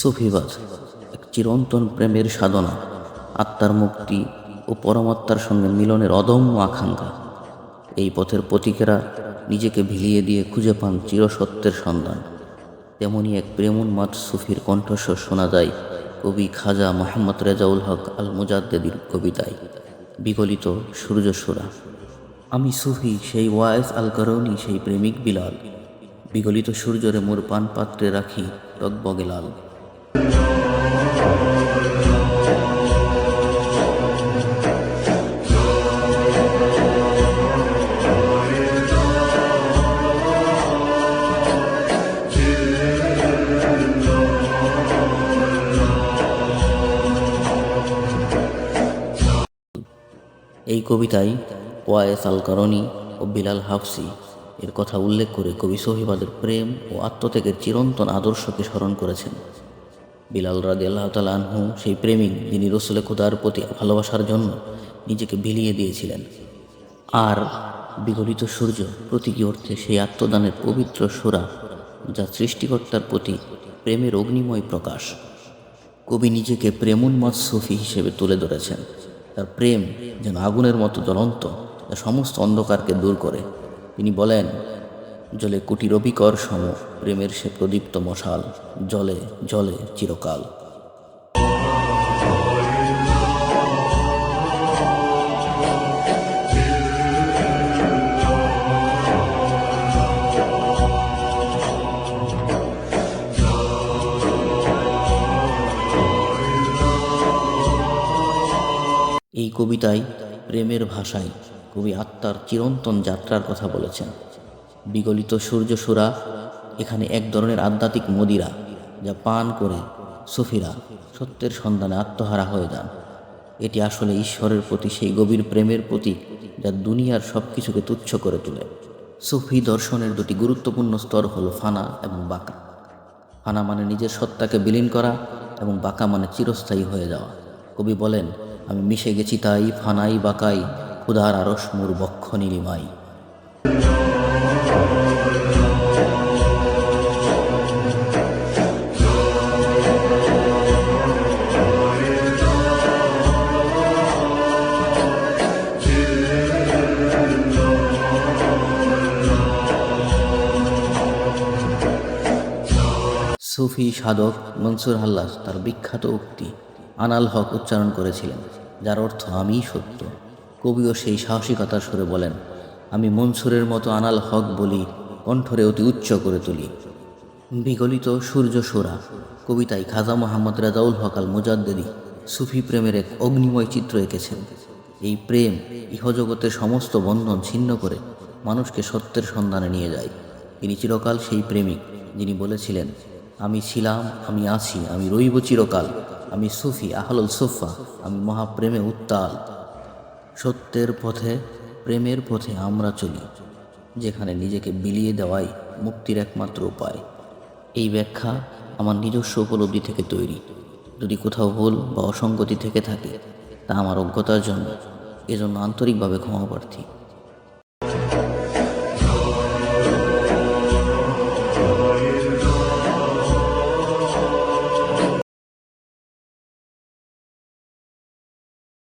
সুফিবাদ, এক চিরন্তন প্রেমের সাধনা, আত্মার মুক্তি ও পরমাত্মার সঙ্গে মিলনের অদম্য আকাঙ্ক্ষা। এই পথের প্রতীকেরা নিজেকে ভিলিয়ে দিয়ে খুঁজে পান চিরসত্যের সন্ধান। তেমনি এক প্রেমোন্মাদ সুফির কণ্ঠস্বর শোনা যায়, কবি খাজা মোহাম্মদ রেজাউল হক আল মুজাদ্দেদির কবিতায় বিগলিত সূর্যসুরা আমি সুফি, সেই ওয়াইস আল করৌনি সেই প্রেমিক বিলাল। বিগলিত সূর্যরে মোর পান পাত্রে রাখি টকবগে লাল। এই কবিতায় ওয়াইস আল করনি ও বিলাল হাফসি এর কথা উল্লেখ করে কবি সহিবাদের প্রেম ও আত্মত্যাগের চিরন্তন আদর্শকে স্মরণ করেছেন। বিলাল রাদি আল্লাহ আনহু, সেই প্রেমিক যিনি রসুল খুদার প্রতি ভালোবাসার জন্য নিজেকে বিলিয়ে দিয়েছিলেন। আর বিগলিত সূর্য প্রতীকী অর্থে সেই আত্মদানের পবিত্র সুরা যা সৃষ্টিকর্তার প্রতি প্রেমের অগ্নিময় প্রকাশ। কবি নিজেকে প্রেমোন্মাদ সুফি হিসেবে তুলে ধরেছেন। তার প্রেম যেন আগুনের মতো জ্বলন্ত, যা সমস্ত অন্ধকারকে দূর করে। তিনি বলেন জলে কোটি রবিকর সম প্রেমের সে প্রদীপ্ত মশাল, জলে জলে চিরকাল। এই কবিতায় প্রেমের ভাষায় কবি আত্মার চিরন্তন যাত্রার কথা বলেছেন। বিগলিত সূর্যসুরা এখানে এক ধরনের আধ্যাত্মিক মদিরা, যা পান করে সুফিরা সত্যের সন্ধানে আত্মহারা হয়ে যান। এটি আসলে ঈশ্বরের প্রতি সেই গভীর প্রেমের প্রতীক, যা দুনিয়ার সব কিছুকে তুচ্ছ করে তোলে। সুফি দর্শনের দুটি গুরুত্বপূর্ণ স্তর হলো ফানা এবং বাঁকা। ফানা মানে নিজের সত্তাকে বিলীন করা এবং বাঁকা মানে চিরস্থায়ী হয়ে যাওয়া। কবি বলেন, আমি মিশে গেছি তাই, ফানাই বাঁকাই ক্ষুধার আরস মোর বক্ষ নীলিমাই। সুফি সাধক মনসুর হাল্লাস তার বিখ্যাত উক্তি, আনাল হক উচ্চারণ করেছিলেন, যার অর্থ আমিই সত্য। কবিও সেই সাহসিকতার সুরে বলেন, আমি মনসুরের মতো আনাল হক বলি, কণ্ঠরে অতি উচ্চ করে তুলি। বিগলিত সূর্য সোরা, কবিতায় খাজা মোহাম্মদ রাজাউল হক আল মুজাদ্দেদি সুফি প্রেমের এক অগ্নিময় চিত্র এঁকেছেন। এই প্রেম ইহজগতের সমস্ত বন্ধন ছিন্ন করে মানুষকে সত্যের সন্ধানে নিয়ে যায়। তিনি চিরকাল সেই প্রেমিক যিনি বলেছিলেন আমি ছিলাম, আমি আছি, আমি রইব চিরকাল। আমি সুফি, আহলুল সুফা আমি মহাপ্রেমে উত্তাল। সত্যের পথে, প্রেমের পথে আমরা চলি, যেখানে নিজেকে বিলিয়ে দেওয়াই মুক্তির একমাত্র উপায়। এই ব্যাখ্যা আমার নিজস্ব উপলব্ধি থেকে তৈরি। যদি কোথাও ভুল বা অসঙ্গতি থেকে থাকে, তা আমার অজ্ঞতার জন্য, এজন্য আন্তরিকভাবে ক্ষমা প্রার্থী